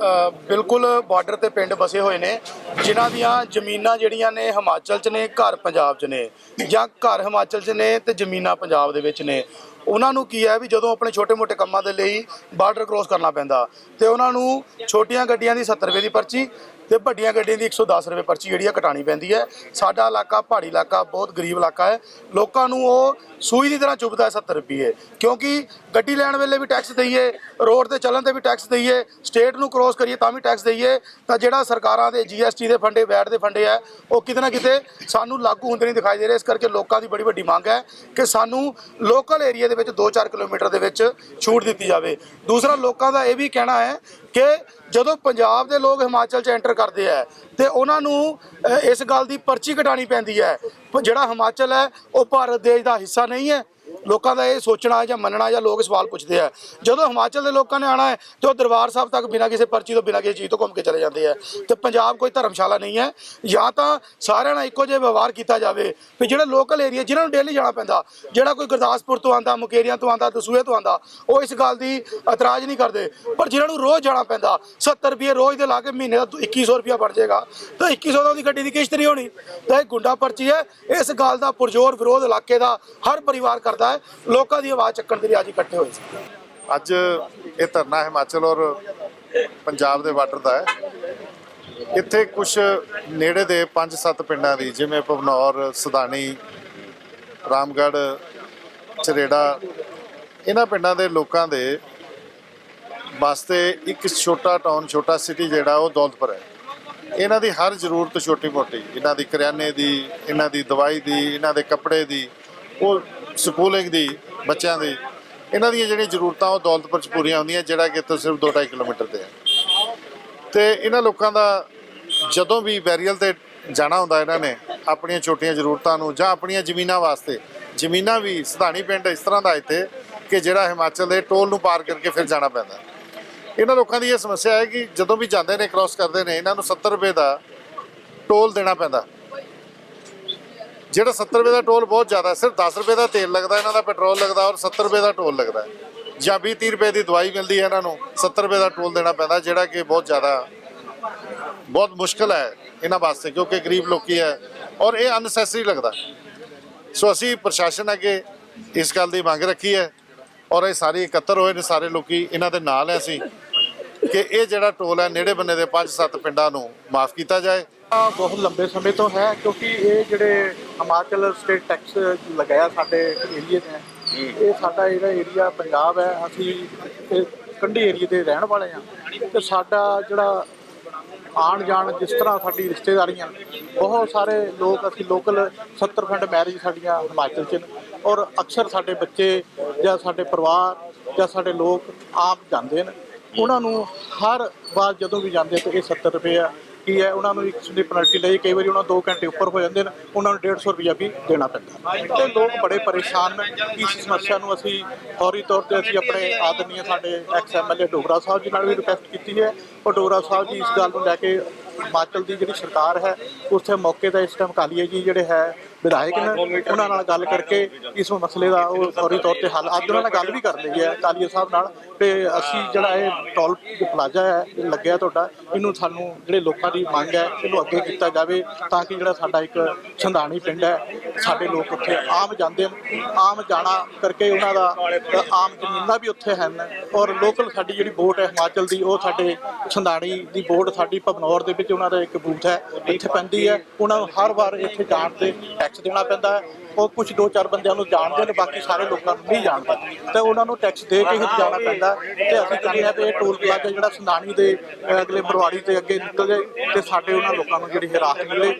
ਅ, ਬਿਲਕੁਲ ਬਾਰਡਰ ਤੇ ਪਿੰਡ ਵਸੇ ਹੋਏ ਨੇ ਜਿਨ੍ਹਾਂ ਦੀਆਂ ਜ਼ਮੀਨਾਂ ਜਿਹੜੀਆਂ ਨੇ ਹਿਮਾਚਲ 'ਚ ਨੇ ਘਰ ਪੰਜਾਬ 'ਚ ਨੇ ਜਾਂ ਘਰ ਹਿਮਾਚਲ 'ਚ ਨੇ ਤੇ ਜ਼ਮੀਨਾਂ ਪੰਜਾਬ ਦੇ ਵਿੱਚ ਨੇ। ਉਹਨਾਂ ਨੂੰ ਕੀ ਹੈ ਵੀ ਜਦੋਂ ਆਪਣੇ ਛੋਟੇ-ਮੋਟੇ ਕੰਮਾਂ ਦੇ ਲਈ ਬਾਰਡਰ ਕ੍ਰੋਸ ਕਰਨਾ ਪੈਂਦਾ ਤੇ ਉਹਨਾਂ ਨੂੰ ਛੋਟੀਆਂ ਗੱਡੀਆਂ ਦੀ 70 ਰੁਪਏ ਦੀ ਪਰਚੀ ਤੇ ਵੱਡੀਆਂ ਗੱਡੀਆਂ ਦੀ 110 ਰੁਪਏ ਪਰਚੀ ਜਿਹੜੀ ਆ ਕਟਾਣੀ ਪੈਂਦੀ ਹੈ। ਸਾਡਾ ਇਲਾਕਾ ਪਹਾੜੀ ਇਲਾਕਾ, ਬਹੁਤ ਗਰੀਬ ਇਲਾਕਾ ਹੈ। ਲੋਕਾਂ ਨੂੰ ਉਹ ਸੂਈ ਦੀ ਤਰ੍ਹਾਂ ਚੁੱਭਦਾ ਹੈ 70 ਰੁਪਏ। ਕਿਉਂਕਿ ਗੱਡੀ ਲੈਣ ਵੇਲੇ ਵੀ ਟੈਕਸ ਦਈਏ ਰੋਡ ਤੇ ਚੱਲਣ ਤੇ ਵੀ ਟੈਕਸ ਦਈਏ ਸਟੇਟ ਨੂੰ ਕ੍ਰੋਸ ਕਰੀਏ ਤਾਂ ਵੀ ਟੈਕਸ ਦਈਏ, ਤਾਂ ਜਿਹੜਾ ਸਰਕਾਰਾਂ ਦੇ ਜੀਐਸਟੀ ਦੇ ਫੰਡੇ, ਵੈਟ ਦੇ ਫੰਡੇ ਆ ਉਹ ਕਿਤੇ ਨਾ ਕਿਤੇ ਸਾਨੂੰ ਲਾਗੂ ਹੁੰਦੇ ਨਹੀਂ ਦਿਖਾਈ ਦੇ ਰਹੇ। ਇਸ ਕਰਕੇ ਲੋਕਾਂ ਦੀ ਬੜੀ ਵੱਡੀ ਮੰਗ ਹੈ ਕਿ ਸਾਨੂੰ ਲੋਕਲ ਏਰੀਆ ਦੇ ਵਿੱਚ 2-4 ਕਿਲੋਮੀਟਰ ਦੇ ਵਿੱਚ ਛੂਟ ਦਿੱਤੀ ਜਾਵੇ। ਦੂਸਰਾ ਲੋਕਾਂ ਦਾ ਇਹ ਵੀ ਕਹਿਣਾ ਹੈ ਕਿ ਜਦੋਂ ਪੰਜਾਬ ਦੇ ਲੋਕ ਹਿਮਾਚਲ 'ਚ ਐਂਟਰ ਕਰਦੇ ਆ ਤੇ ਉਹਨਾਂ ਨੂੰ ਇਸ ਗੱਲ ਦੀ ਪਰਚੀ ਕਟਾਣੀ ਪੈਂਦੀ ਹੈ। ਜਿਹੜਾ ਹਿਮਾਚਲ ਹੈ, ਉਹ ਭਾਰਤ ਦੇਸ਼ ਦਾ ਹਿੱਸਾ ਨਹੀਂ ਹੈ। ਲੋਕਾਂ ਦਾ ਇਹ ਸੋਚਣਾ ਜਾਂ ਮੰਨਣਾ ਜਾਂ ਲੋਕ ਸਵਾਲ ਪੁੱਛਦੇ ਆ। ਜਦੋਂ ਹਿਮਾਚਲ ਦੇ ਲੋਕਾਂ ਨੇ ਆਣਾ ਹੈ, ਤੇ ਉਹ ਦਰਬਾਰ ਸਾਹਿਬ ਤੱਕ ਬਿਨਾਂ ਕਿਸੇ ਪਰਚੀ ਤੋਂ, ਬਿਨਾਂ ਕਿਸੇ ਚੀਜ਼ ਤੋਂ ਘੁੰਮ ਕੇ ਚਲੇ ਜਾਂਦੇ ਆ। ਤੇ ਪੰਜਾਬ ਕੋਈ ਧਰਮਸ਼ਾਲਾ ਨਹੀਂ ਹੈ। ਜਾਂ ਤਾਂ ਸਾਰਿਆਂ ਨਾਲ ਇੱਕੋ ਜਿਹਾ ਵਿਵਹਾਰ ਕੀਤਾ ਜਾਵੇ ਵੀ ਜਿਹੜੇ ਲੋਕਲ ਏਰੀਆ ਜਿਨ੍ਹਾਂ ਨੂੰ ਡੇਲੀ ਜਾਣਾ ਪੈਂਦਾ, ਜਿਹੜਾ ਕੋਈ ਗੁਰਦਾਸਪੁਰ ਤੋਂ ਆਂਦਾ ਮੁਕੇਰੀਆਂ ਤੋਂ ਆਂਦਾ ਦਸੂਹੇ ਤੋਂ ਆਂਦਾ ਉਹ ਇਸ ਗੱਲ ਦੀ ਇਤਰਾਜ਼ ਨਹੀਂ ਕਰਦੇ। ਪਰ ਜਿਨ੍ਹਾਂ ਨੂੰ ਰੋਜ਼ ਜਾਣਾ ਪੈਂਦਾ 70 ਰੁਪਏ ਰੋਜ਼ ਦੇ ਲਾ ਕੇ ਮਹੀਨੇ ਦਾ 2100 ਰੁਪਇਆ ਬਣ ਜਾਏਗਾ, ਤਾਂ 2100 ਦਾ ਉਹਦੀ ਗੱਡੀ ਦੀ ਕਿਸ਼ਤ ਨਹੀਂ ਹੋਣੀ। ਤਾਂ ਇਹ ਗੁੰਡਾ ਪਰਚੀ ਹੈ। ਇਸ ਗੱਲ ਦਾ ਪੁਰਜ਼ੋਰ ਵਿਰੋਧ ਇਲਾਕੇ ਦਾ ਹਰ ਪਰਿਵਾਰ ਕਰਦਾ ਹੈ। ਲੋਕਾਂ ਦੀ ਆਵਾਜ਼ ਚੱਕਣ ਦੇ ਲਈ ਅੱਜ ਇਕੱਠੇ ਹੋਏ ਸੀ। ਅੱਜ ਇਹ ਧਰਨਾ ਹਿਮਾਚਲ ਔਰ ਪੰਜਾਬ ਦੇ ਬਾਰਡਰ ਦਾ ਹੈ। ਇੱਥੇ ਕੁਝ ਨੇੜੇ ਦੇ 5-7 ਪਿੰਡਾਂ ਦੀ, ਜਿਵੇਂ ਭਵਨੌਰ ਸਦਾਨੀ ਰਾਮਗੜ੍ਹ, ਚਰੇੜਾ, ਇਹਨਾਂ ਪਿੰਡਾਂ ਦੇ ਲੋਕਾਂ ਦੇ ਵਾਸਤੇ ਇੱਕ ਛੋਟਾ ਟਾਊਨ ਛੋਟਾ ਸਿਟੀ ਜਿਹੜਾ ਉਹ ਦੌਲਤਪੁਰ ਹੈ। ਇਹਨਾਂ ਦੀ ਹਰ ਜ਼ਰੂਰਤ ਛੋਟੀ ਮੋਟੀ ਇਹਨਾਂ ਦੀ ਕਰਿਆਨੇ ਦੀ, ਇਹਨਾਂ ਦੀ ਦਵਾਈ ਦੀ, ਇਹਨਾਂ ਦੇ ਕੱਪੜੇ ਦੀ, ਉਹ ਸਕੂਲਿੰਗ ਦੀ, ਬੱਚਿਆਂ ਦੀ, ਇਹਨਾਂ ਦੀਆਂ ਜਿਹੜੀਆਂ ਜ਼ਰੂਰਤਾਂ, ਉਹ ਦੌਲਤਪੁਰ ਚ ਪੂਰੀਆਂ ਹੁੰਦੀਆਂ, ਜਿਹੜਾ ਕਿ ਇੱਥੋਂ ਸਿਰਫ 2.5 ਕਿਲੋਮੀਟਰ ਤੇ ਹੈ। ਤੇ ਇਹਨਾਂ ਲੋਕਾਂ ਦਾ ਜਦੋਂ ਵੀ ਬੈਰੀਅਲ ਤੇ ਜਾਣਾ ਹੁੰਦਾ ਇਹਨਾਂ ਨੇ, ਆਪਣੀਆਂ ਛੋਟੀਆਂ ਜ਼ਰੂਰਤਾਂ ਨੂੰ ਜਾਂ ਆਪਣੀਆਂ ਜ਼ਮੀਨਾਂ ਵਾਸਤੇ, ਜ਼ਮੀਨਾਂ ਵੀ ਸਧਾਣੀ ਪਿੰਡ ਇਸ ਤਰ੍ਹਾਂ ਦਾ ਇੱਥੇ ਕਿ ਜਿਹੜਾ ਹਿਮਾਚਲ ਦੇ ਟੋਲ ਨੂੰ ਪਾਰ ਕਰਕੇ ਫਿਰ ਜਾਣਾ ਪੈਂਦਾ। ਇਹਨਾਂ ਲੋਕਾਂ ਦੀ ਇਹ ਸਮੱਸਿਆ ਹੈ ਕਿ ਜਦੋਂ ਵੀ ਜਾਂਦੇ ਨੇ ਕ੍ਰਾਸ ਕਰਦੇ ਨੇ, ਇਹਨਾਂ ਨੂੰ 70 ਰੁਪਏ ਦਾ ਟੋਲ ਦੇਣਾ ਪੈਂਦਾ। ਜਿਹੜਾ 70 ਰੁਪਏ ਦਾ ਟੋਲ ਬਹੁਤ ਜ਼ਿਆਦਾ ਸਿਰਫ 10 ਰੁਪਏ ਦਾ ਤੇਲ ਲੱਗਦਾ, ਇਹਨਾਂ ਦਾ ਪੈਟਰੋਲ ਲੱਗਦਾ ਔਰ 70 ਰੁਪਏ ਦਾ ਟੋਲ ਲੱਗਦਾ ਜਾਂ 20 30 ਰੁਪਏ ਦੀ ਦਵਾਈ ਮਿਲਦੀ ਹੈ ਇਹਨਾਂ ਨੂੰ 70 ਰੁਪਏ ਦਾ ਟੋਲ ਦੇਣਾ ਪੈਂਦਾ, ਜਿਹੜਾ ਕਿ ਬਹੁਤ ਜ਼ਿਆਦਾ, ਬਹੁਤ ਮੁਸ਼ਕਲ ਹੈ ਇਹਨਾਂ ਵਾਸਤੇ, ਕਿਉਂਕਿ ਗਰੀਬ ਲੋਕੀ ਹੈ ਔਰ ਇਹ ਅਨਸੈਸਰੀ ਲੱਗਦਾ। ਸੋ ਅਸੀਂ ਪ੍ਰਸ਼ਾਸਨ ਅੱਗੇ ਇਸ ਗੱਲ ਦੀ ਮੰਗ ਰੱਖੀ ਹੈ ਔਰ ਇਹ ਸਾਰੇ ਇਕੱਤਰ ਹੋਏ ਨੇ, ਸਾਰੇ ਲੋਕੀ ਇਹਨਾਂ ਦੇ ਨਾਲ ਹੈ ਅਸੀਂ, ਕਿ ਇਹ ਜਿਹੜਾ ਟੋਲ ਹੈ, ਨੇੜੇ ਬੰਨੇ ਦੇ 5-7 ਪਿੰਡਾਂ ਨੂੰ ਮਾਫ ਕੀਤਾ ਜਾਏ। ਬਹੁਤ ਲੰਬੇ ਸਮੇਂ ਤੋਂ ਹੈ, ਕਿਉਂਕਿ ਇਹ ਜਿਹੜੇ ਹਿਮਾਚਲ ਸਟੇਟ ਟੈਕਸ ਲਗਾਇਆ ਸਾਡੇ ਏਰੀਏ ਤੇ ਇਹ ਸਾਡਾ ਜਿਹੜਾ ਏਰੀਆ ਪੰਜਾਬ ਹੈ ਅਸੀਂ ਕੰਢੀ ਏਰੀਏ ਦੇ ਰਹਿਣ ਵਾਲੇ ਆ ਤੇ ਸਾਡਾ ਜਿਹੜਾ ਆਣ ਜਾਣ ਜਿਸ ਤਰ੍ਹਾਂ ਸਾਡੀ ਰਿਸ਼ਤੇਦਾਰੀਆਂ ਬਹੁਤ ਸਾਰੇ ਲੋਕ ਅਸੀਂ ਲੋਕਲ 70% ਮੈਰਿਜ ਸਾਡੀਆਂ ਹਿਮਾਚਲ ਚ ਔਰ ਅਕਸਰ ਸਾਡੇ ਬੱਚੇ ਜਾਂ ਸਾਡੇ ਪਰਿਵਾਰ ਜਾਂ ਸਾਡੇ ਲੋਕ ਆਪ ਜਾਂਦੇ ਨੇ। ਉਹਨਾਂ ਨੂੰ ਹਰ ਵਾਰ ਜਦੋਂ ਵੀ ਜਾਂਦੇ ਤੇ ਇਹ 70 ਰੁਪਏ ਆ ਕੀ ਹੈ, ਉਹਨਾਂ ਨੂੰ ਇੱਕ ਦੀ ਪੈਨਲਟੀ ਲਈ ਕਈ ਵਾਰੀ ਉਹਨਾਂ 2 ਘੰਟੇ ਉੱਪਰ ਹੋ ਜਾਂਦੇ ਨੇ, ਉਹਨਾਂ ਨੂੰ 150 ਰੁਪਇਆ ਵੀ ਦੇਣਾ ਪੈਂਦਾ ਤੇ ਲੋਕ ਬੜੇ ਪਰੇਸ਼ਾਨ ਨੇ ਇਸ ਸਮੱਸਿਆ ਨੂੰ ਅਸੀਂ ਫੌਰੀ ਤੌਰ ਤੇ ਅਸੀਂ ਆਪਣੇ ਆਦਮੀ ਸਾਡੇ ਐਕਸ ਐਮਐਲਏ ਡੋਗਰਾ ਸਾਹਿਬ ਜੀ ਨਾਲ ਵੀ ਰਿਕੁਐਸਟ ਕੀਤੀ ਹੈ। ਉਹ ਡੋਗਰਾ ਸਾਹਿਬ ਜੀ ਇਸ ਗੱਲ ਨੂੰ ਲੈ ਕੇ ਹਿਮਾਚਲ ਦੀ ਜਿਹੜੀ ਸਰਕਾਰ ਹੈ, ਉੱਥੇ ਮੌਕੇ ਦਾ ਇਸ ਟਾਈਮ ਕਾਲੀਆ ਜੀ ਜਿਹੜੇ ਹੈ ਵਿਧਾਇਕ ਨੇ ਉਹਨਾਂ ਨਾਲ ਗੱਲ ਕਰਕੇ ਇਸ ਮਸਲੇ ਦਾ ਉਹ ਫੌਰੀ ਤੌਰ ਤੇ ਹੱਲ ਅੱਜ ਉਹਨਾਂ ਨਾਲ ਗੱਲ ਵੀ ਕਰ ਲਈ ਹੈ ਕਾਲੀਆ ਸਾਹਿਬ ਨਾਲ ਤੇ ਅਸੀਂ ਜਿਹੜਾ ਇਹ ਟੋਲ ਪਲਾਜ਼ਾ ਹੈ ਲੱਗਿਆ ਤੁਹਾਡਾ ਇਹਨੂੰ ਸਾਨੂੰ ਜਿਹੜੇ ਲੋਕਾਂ ਦੀ ਮੰਗ ਹੈ ਇਹਨੂੰ ਅੱਗੇ ਕੀਤਾ ਜਾਵੇ ਤਾਂ ਕਿ ਜਿਹੜਾ ਸਾਡਾ ਇੱਕ ਸੰਧਾਣੀ ਪਿੰਡ ਹੈ ਸਾਡੇ ਲੋਕ ਉੱਥੇ ਆਮ ਜਾਂਦੇ ਆਮ ਜਾਣਾ ਕਰਕੇ ਉਹਨਾਂ ਦਾ ਆਮ ਜ਼ਮੀਨਾਂ ਵੀ ਉੱਥੇ ਹਨ ਔਰ ਲੋਕਲ ਸਾਡੀ ਜਿਹੜੀ ਵੋਟ ਹੈ ਹਿਮਾਚਲ ਦੀ ਉਹ ਸਾਡੇ ਸੰਧਾਣੀ ਦੀ ਵੋਟ ਸਾਡੀ ਭਵਨੌਰ ਦੇ ਵਿੱਚ ਉਹਨਾਂ ਦਾ ਇੱਕ ਬੂਥ ਹੈ ਇੱਥੇ ਪੈਂਦੀ ਹੈ ਉਹਨਾਂ ਨੂੰ ਹਰ ਵਾਰ ਇੱਥੇ ਜਾਣ ਤੇ ਟੈਕਸ ਦੇਣਾ ਪੈਂਦਾ ਹੈ, ਉਹ ਕੁਝ ਦੋ ਚਾਰ ਬੰਦਿਆਂ ਨੂੰ ਜਾਣਦੇ ਨੇ, ਬਾਕੀ ਸਾਰੇ ਲੋਕਾਂ ਨੂੰ ਨਹੀਂ ਜਾਣਦੇ। ਤੇ ਉਹਨਾਂ ਨੂੰ ਟੈਕਸ ਦੇ ਕੇ ਹੀ ਜਾਣਾ ਪੈਂਦਾ ਤੇ ਅਸੀਂ ਕਹਿੰਦੇ ਹਾਂ ਕਿ ਇਹ ਟੋਲ ਪਲਾਜ਼ਾ ਜਿਹੜਾ ਸੰਧਾਣੀ ਦੇ ਅਗਲੇ ਮਰਵਾੜੀ ਤੇ ਅੱਗੇ ਨਿਕਲ ਜਾਏ, ਤੇ ਸਾਡੇ ਉਹਨਾਂ ਲੋਕਾਂ ਨੂੰ ਜਿਹੜੀ ਹੈ ਰਾਹਤ ਮਿਲੇ।